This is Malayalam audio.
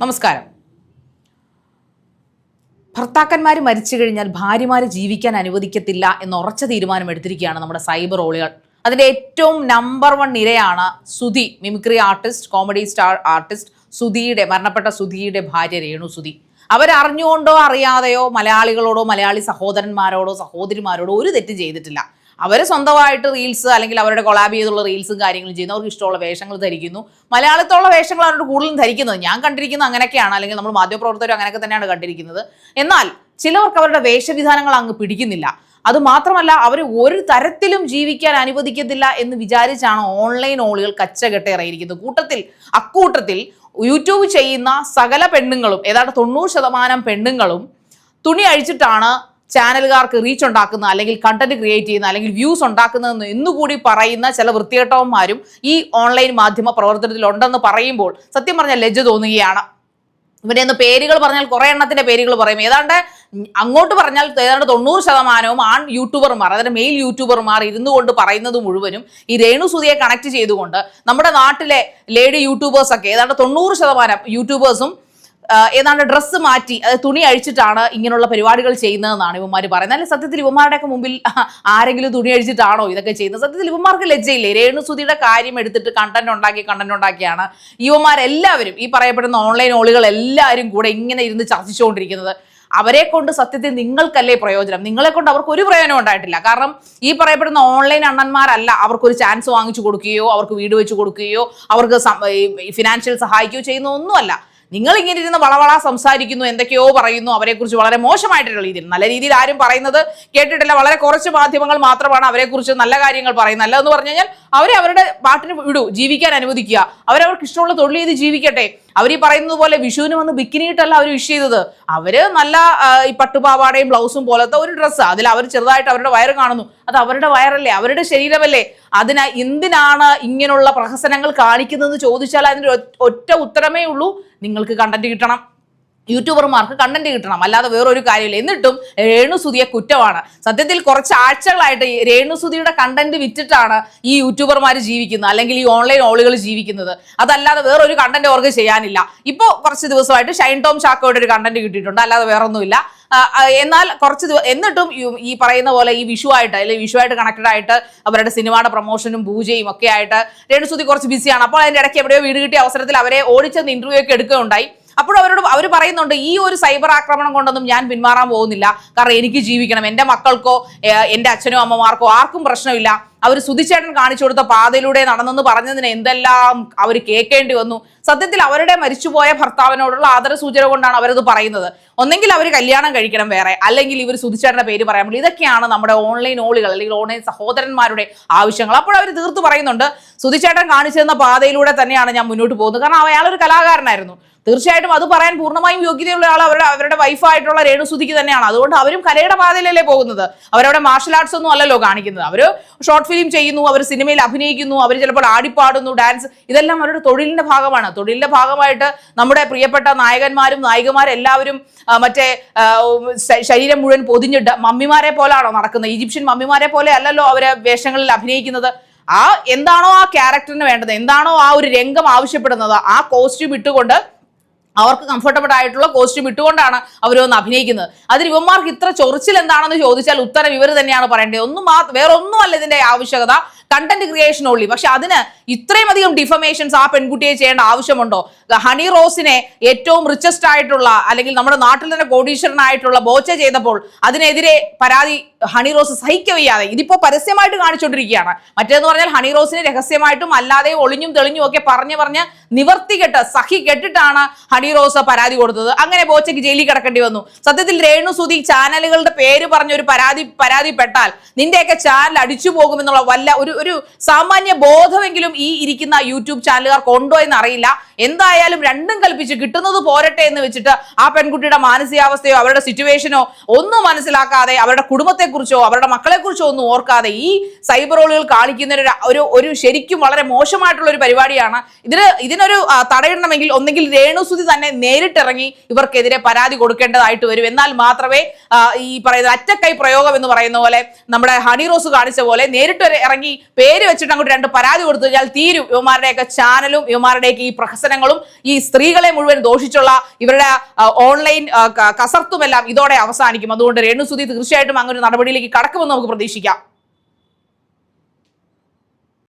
നമസ്കാരം. ഭർത്താക്കന്മാർ മരിച്ചു കഴിഞ്ഞാൽ ഭാര്യമാർ ജീവിക്കാൻ അനുവദിക്കത്തില്ല എന്ന ഉറച്ച തീരുമാനം എടുത്തിരിക്കുകയാണ് നമ്മുടെ സൈബർ ഓളികൾ. അതിന്റെ ഏറ്റവും number one ഇരയാണ് Sudhi mimicry artist comedy star artist സുധിയുടെ മരണപ്പെട്ട സുധിയുടെ ഭാര്യ രേണു സുധി. അവരറിഞ്ഞുകൊണ്ടോ അറിയാതെയോ മലയാളികളോടോ മലയാളി സഹോദരന്മാരോടോ സഹോദരിമാരോടോ ഒരു തെറ്റ് ചെയ്തിട്ടില്ല. അവർ സ്വന്തമായിട്ട് റീൽസ് അല്ലെങ്കിൽ അവരുടെ കൊളാബ് ചെയ്തുള്ള റീൽസും കാര്യങ്ങളും ചെയ്യുന്നു അവർക്ക് ഇഷ്ടമുള്ള വേഷങ്ങൾ ധരിക്കുന്നു. മലയാളത്തുള്ള വേഷങ്ങൾ അവരുടെ കൂടുതലും ധരിക്കുന്നത് ഞാൻ കണ്ടിരിക്കുന്നത് അങ്ങനെയൊക്കെയാണ്. അല്ലെങ്കിൽ നമ്മൾ മാധ്യമപ്രവർത്തകരും അങ്ങനെയൊക്കെ തന്നെയാണ് കണ്ടിരിക്കുന്നത്. എന്നാൽ ചിലവർക്ക് അവരുടെ വേഷവിധാനങ്ങൾ അങ്ങ് പിടിക്കുന്നില്ല. അത് മാത്രമല്ല അവർ ഒരു തരത്തിലും ജീവിക്കാൻ അനുവദിക്കത്തില്ല എന്ന് വിചാരിച്ചാണ് ഓൺലൈൻ ഓളുകൾ കച്ചകെട്ട ഇറങ്ങിയിരിക്കുന്നത്. കൂട്ടത്തിൽ അക്കൂട്ടത്തിൽ യൂട്യൂബ് ചെയ്യുന്ന സകല പെണ്ണുങ്ങളും ഏതാണ്ട് തൊണ്ണൂറ് ശതമാനം പെണ്ണുങ്ങളും തുണി അഴിച്ചിട്ടാണ് ചാനലുകാർക്ക് റീച്ച് ഉണ്ടാക്കുന്ന അല്ലെങ്കിൽ കണ്ടന്റ് ക്രിയേറ്റ് ചെയ്യുന്ന അല്ലെങ്കിൽ വ്യൂസ് ഉണ്ടാക്കുന്നതെന്ന് എന്നുകൂടി പറയുന്ന ചില വൃത്തികെട്ടവന്മാരും ഈ ഓൺലൈൻ മാധ്യമ പ്രവർത്തനത്തിൽ ഉണ്ടെന്ന് പറയുമ്പോൾ സത്യം പറഞ്ഞാൽ ലജ്ജ തോന്നുകയാണ്. ഇവരെ ഒന്ന് പേരുകൾ പറഞ്ഞാൽ കുറെ എണ്ണത്തിന്റെ പേരുകൾ പറയും. ഏതാണ്ട് അങ്ങോട്ട് പറഞ്ഞാൽ ഏതാണ്ട് തൊണ്ണൂറ് ശതമാനവും ആൺ യൂട്യൂബർമാർ അതായത് മെയിൽ യൂട്യൂബർമാർ ഇരുന്നു കൊണ്ട് പറയുന്നത് മുഴുവനും ഈ രേണുസുതിയെ കണക്ട് ചെയ്തുകൊണ്ട് നമ്മുടെ നാട്ടിലെ ലേഡി യൂട്യൂബേഴ്സൊക്കെ ഏതാണ്ട് തൊണ്ണൂറ് ശതമാനം യൂട്യൂബേഴ്സും ഏതാണ്ട് ഡ്രസ്സ് മാറ്റി തുണി അഴിച്ചിട്ടാണ് ഇങ്ങനെയുള്ള പരിപാടികൾ ചെയ്യുന്നതെന്നാണ് ഇവന്മാർ പറയുന്നത്. അല്ലെങ്കിൽ സത്യത്തിൽ ഇവന്മാരുടെയൊക്കെ മുമ്പിൽ ആരെങ്കിലും തുണി അഴിച്ചിട്ടാണോ ഇതൊക്കെ ചെയ്യുന്നത്? സത്യത്തിൽ ഇവന്മാർക്ക് ലജ്ജയില്ലേ? രേണുസുതിയുടെ കാര്യം എടുത്തിട്ട് കണ്ടന്റ് ഉണ്ടാക്കി കണ്ടന്റ് ഉണ്ടാക്കിയാണ് ഇവന്മാരെല്ലാവരും ഈ പറയപ്പെടുന്ന ഓൺലൈൻ ഓളുകൾ എല്ലാവരും കൂടെ ഇങ്ങനെ ഇരുന്ന് ചർച്ചിച്ചുകൊണ്ടിരിക്കുന്നത്. അവരെ കൊണ്ട് സത്യത്തിൽ നിങ്ങൾക്കല്ലേ പ്രയോജനം? നിങ്ങളെ കൊണ്ട് അവർക്ക് ഒരു പ്രയോജനം ഉണ്ടായിട്ടില്ല. കാരണം ഈ പറയപ്പെടുന്ന ഓൺലൈൻ അണ്ണന്മാരല്ല അവർക്കൊരു ചാൻസ് വാങ്ങിച്ചു കൊടുക്കുകയോ അവർക്ക് വീട് വെച്ച് കൊടുക്കുകയോ അവർക്ക് ഫിനാൻഷ്യൽ സഹായിക്കുകയോ ചെയ്യുന്ന ഒന്നുമല്ല. നിങ്ങൾ ഇങ്ങനെ ഇരുന്ന് വളവള സംസാരിക്കുന്നു എന്തൊക്കെയോ പറയുന്നു അവരെക്കുറിച്ച് വളരെ മോശമായിട്ടുള്ള രീതിയിൽ. നല്ല രീതിയിൽ ആരും പറയുന്നത് കേട്ടിട്ടില്ല. വളരെ കുറച്ച് മാധ്യമങ്ങൾ മാത്രമാണ് അവരെക്കുറിച്ച് നല്ല കാര്യങ്ങൾ പറയുന്നത്. നല്ലതെന്ന് പറഞ്ഞു കഴിഞ്ഞാൽ അവരെ അവരുടെ പാട്ടിന് വിടൂ ജീവിക്കാൻ അനുവദിക്കുക. അവരവർക്ക് ഇഷ്ടമുള്ള തൊഴിൽ ചെയ്ത് ജീവിക്കട്ടെ. അവർ ഈ പറയുന്നത് പോലെ വിഷുവിന് വന്ന് ബിക്കിനിയിട്ടല്ല അവർ വിഷ് ചെയ്തത്. അവർ നല്ല ഈ പട്ടുപാവാടയും ബ്ലൗസും പോലത്തെ ഒരു ഡ്രസ്സ് അതിൽ അവർ ചെറുതായിട്ട് അവരുടെ വയറ് കാണുന്നു. അത് അവരുടെ വയറല്ലേ അവരുടെ ശരീരമല്ലേ. അതിന് എന്തിനാണ് ഇങ്ങനെയുള്ള പ്രഹസനങ്ങൾ കാണിക്കുന്നതെന്ന് ചോദിച്ചാൽ അതിന് ഒറ്റ ഉത്തരമേ ഉള്ളൂ. നിങ്ങൾക്ക് കണ്ടന്റ് കിട്ടണം. യൂട്യൂബർമാർക്ക് കണ്ടന്റ് കിട്ടണം. അല്ലാതെ വേറൊരു കാര്യമില്ല. എന്നിട്ടും രേണുസുതിയെ കുറ്റമാണ്. സത്യത്തിൽ കുറച്ച് ആഴ്ചകളായിട്ട് രേണുസുതിയുടെ കണ്ടന്റ് വിറ്റിട്ടാണ് ഈ യൂട്യൂബർമാർ ജീവിക്കുന്നത്. അല്ലെങ്കിൽ ഈ ഓൺലൈൻ ഓളുകൾ ജീവിക്കുന്നത്. അതല്ലാതെ വേറൊരു കണ്ടന്റ് അവർക്ക് ചെയ്യാനില്ല. ഇപ്പോൾ കുറച്ച് ദിവസമായിട്ട് ഷൈൻ ടോം ചാക്കോയുടെ ഒരു കണ്ടന്റ് കിട്ടിയിട്ടുണ്ട്. അല്ലാതെ വേറൊന്നുമില്ല. എന്നാൽ കുറച്ച് ദിവസം എന്നിട്ടും ഈ- പറയുന്ന പോലെ ഈ വിഷു ആയിട്ട് അല്ലെങ്കിൽ വിഷു ആയിട്ട് കണക്റ്റഡ് ആയിട്ട് അവരുടെ സിനിമയുടെ പ്രൊമോഷനും പൂജയും ഒക്കെ ആയിട്ട് രേണുസുതി കുറച്ച് ബിസിയാണ് അപ്പോൾ അതിന്റെ ഇടയ്ക്ക് എവിടെയോ വീട് കിട്ടിയ അവസരത്തിൽ അവരെ ഓടിച്ചെന്ന് ഇന്റർവ്യൂ ഒക്കെ എടുക്കുകയുണ്ടായി. അപ്പോൾ അവരോട് അവർ പറയുന്നുണ്ട് ഈ ഒരു സൈബർ ആക്രമണം കൊണ്ടൊന്നും ഞാൻ പിന്മാറാൻ പോകുന്നില്ല. കാരണം എനിക്ക് ജീവിക്കണം. എന്റെ മക്കൾക്കോ എന്റെ അച്ഛനോ അമ്മമാർക്കോ ആർക്കും പ്രശ്നമില്ല. അവർ സുധിച്ചേട്ടൻ കാണിച്ചു കൊടുത്ത പാതയിലൂടെ നടന്നെന്ന് പറഞ്ഞതിന് എന്തെല്ലാം അവർ കേൾക്കേണ്ടി വന്നു. സത്യത്തിൽ അവരുടെ മരിച്ചുപോയ ഭർത്താവിനോടുള്ള ആദര സൂചന കൊണ്ടാണ് അവരത് പറയുന്നത്. ഒന്നെങ്കിൽ അവർ കല്യാണം കഴിക്കണം വേറെ. അല്ലെങ്കിൽ ഇവർ സുധിച്ചേട്ടന്റെ പേര് പറയാൻ പറ്റും ഇതൊക്കെയാണ് നമ്മുടെ ഓൺലൈൻ ഓളുകൾ അല്ലെങ്കിൽ ഓൺലൈൻ സഹോദരന്മാരുടെ ആവശ്യങ്ങൾ. അപ്പോൾ അവർ തീർത്ത് പറയുന്നുണ്ട് സുധിച്ചേട്ടൻ കാണിച്ചു തന്ന പാതയിലൂടെ തന്നെയാണ് ഞാൻ മുന്നോട്ട് പോകുന്നത്. കാരണം അയാളൊരു കലാകാരനായിരുന്നു. തീർച്ചയായിട്ടും അത് പറയാൻ പൂർണമായും യോഗ്യതയുള്ള ആൾ അവരുടെ അവരുടെ വൈഫായിട്ടുള്ള രേണുസുതിക്ക് തന്നെയാണ്. അതുകൊണ്ട് അവരും കലയുടെ പാതയിലല്ലേ പോകുന്നത്. അവരവിടെ മാർഷൽ ആർട്സ് ഒന്നും അല്ലല്ലോ കാണിക്കുന്നത്. അവർ ഷോർട്ട് ഫിലിം ചെയ്യുന്നു അവർ സിനിമയിൽ അഭിനയിക്കുന്നു അവർ ചിലപ്പോൾ ആടിപ്പാടുന്നു ഡാൻസ് ഇതെല്ലാം അവരുടെ തൊഴിലിന്റെ ഭാഗമാണ്. തൊഴിലിന്റെ ഭാഗമായിട്ട് നമ്മുടെ പ്രിയപ്പെട്ട നായകന്മാരും നായികമാരും എല്ലാവരും ആ, മറ്റേ ശരീരം മുഴുവൻ പൊതിഞ്ഞിട്ട് മമ്മിമാരെ പോലാണോ നടക്കുന്നത്. ഈജിപ്ഷ്യൻ മമ്മിമാരെ പോലെ അല്ലല്ലോ അവരെ വേഷങ്ങളിൽ അഭിനയിക്കുന്നത്. ആ എന്താണോ ആ ക്യാരക്ടറിന് വേണ്ടത് എന്താണോ ആ ഒരു രംഗം ആവശ്യപ്പെടുന്നത് ആ കോസ്റ്റ്യൂം ഇട്ടുകൊണ്ട് അവർക്ക് കംഫർട്ടബിൾ ആയിട്ടുള്ള കോസ്റ്റ്യൂം ഇട്ടുകൊണ്ടാണ് അവർ വന്ന് അഭിനയിക്കുന്നത്. അതിന് ഇവന്മാർക്ക് ഇത്ര ചൊറിച്ചിൽ എന്താണെന്ന് ചോദിച്ചാൽ ഉത്തരം ഇവർ തന്നെയാണ് പറയേണ്ടത്. ഒന്നും മാ വേറെ ഒന്നുമല്ല ഇതിന്റെ ആവശ്യകത കണ്ടന്റ് ക്രിയേഷൻ ഉള്ളി പക്ഷെ അതിന് ഇത്രയും അധികം ഡിഫമേഷൻസ് ആ പെൺകുട്ടിയെ ചെയ്യേണ്ട ആവശ്യമുണ്ടോ? ഹണി റോസിനെ ഏറ്റവും റിച്ചസ്റ്റ് ആയിട്ടുള്ള അല്ലെങ്കിൽ നമ്മുടെ നാട്ടിൽ തന്നെ കോടീശ്വരനായിട്ടുള്ള ബോച്ച ചെയ്തപ്പോൾ അതിനെതിരെ പരാതി ഹണി റോസ് സഹിക്കവയ്യാതെ ഇതിപ്പോ പരസ്യമായിട്ട് കാണിച്ചുകൊണ്ടിരിക്കുകയാണ്. മറ്റേന്ന് പറഞ്ഞാൽ ഹണി റോസിനെ രഹസ്യമായിട്ടും അല്ലാതെ ഒളിഞ്ഞും തെളിഞ്ഞും ഒക്കെ പറഞ്ഞു പറഞ്ഞ് നിവർത്തി കെട്ട് സഹി കെട്ടിട്ടാണ് റോസ് പരാതി കൊടുത്തത്. അങ്ങനെ ബോച്ചയ്ക്ക് ജയിലിൽ കിടക്കേണ്ടി വന്നു. സത്യത്തിൽ രേണു സുധി ചാനലുകളുടെ പേര് പറഞ്ഞ ഒരു പരാതി പരാതിപ്പെട്ടാൽ നിന്റെയൊക്കെ ചാനൽ അടിച്ചു പോകുമെന്നുള്ള വല്ല ഒരു ഒരു സാമാന്യ ബോധമെങ്കിലും ഈ ഇരിക്കുന്ന യൂട്യൂബ് ചാനലുകാർക്ക് ഉണ്ടോ എന്ന് അറിയില്ല എന്തായാലും രണ്ടും കൽപ്പിച്ച് കിട്ടുന്നത് പോരട്ടെ എന്ന് വെച്ചിട്ട് ആ പെൺകുട്ടിയുടെ മാനസികാവസ്ഥയോ അവരുടെ സിറ്റുവേഷനോ ഒന്നും മനസ്സിലാക്കാതെ അവരുടെ കുടുംബത്തെക്കുറിച്ചോ അവരുടെ മക്കളെക്കുറിച്ചോ ഒന്നും ഓർക്കാതെ ഈ സൈബർ റോളുകൾ കാണിക്കുന്ന ഒരു ഒരു ശരിക്കും വളരെ മോശമായിട്ടുള്ള ഒരു പരിപാടിയാണ്. ഇതിന് ഇതിനൊരു തടയിടണമെങ്കിൽ ഒന്നെങ്കിൽ രേണുസുതി തന്നെ നേരിട്ടിറങ്ങി ഇവർക്കെതിരെ പരാതി കൊടുക്കേണ്ടതായിട്ട് വരും. എന്നാൽ മാത്രമേ ഈ പറയുന്ന അറ്റക്കൈ പ്രയോഗം എന്ന് പറയുന്ന പോലെ നമ്മുടെ ഹണി റോസ് കാണിച്ച പോലെ നേരിട്ട് ഇറങ്ങി പേര് വെച്ചിട്ട് അങ്ങോട്ട് രണ്ട് പരാതി കൊടുത്തു കഴിഞ്ഞാൽ തീരും. യുവമാരുടെയൊക്കെ ചാനലും യുവമാരുടെയൊക്കെ ഈ പ്രഹസനങ്ങളും ഈ സ്ത്രീകളെ മുഴുവൻ ദോഷിച്ചുള്ള ഇവരുടെ ഓൺലൈൻ കസർത്തുമെല്ലാം ഇതോടെ അവസാനിക്കും. അതുകൊണ്ട് രേണുസുതി തീർച്ചയായിട്ടും അങ്ങനെ നടപടിയിലേക്ക് കടക്കുമെന്ന് നമുക്ക് പ്രതീക്ഷിക്കാം.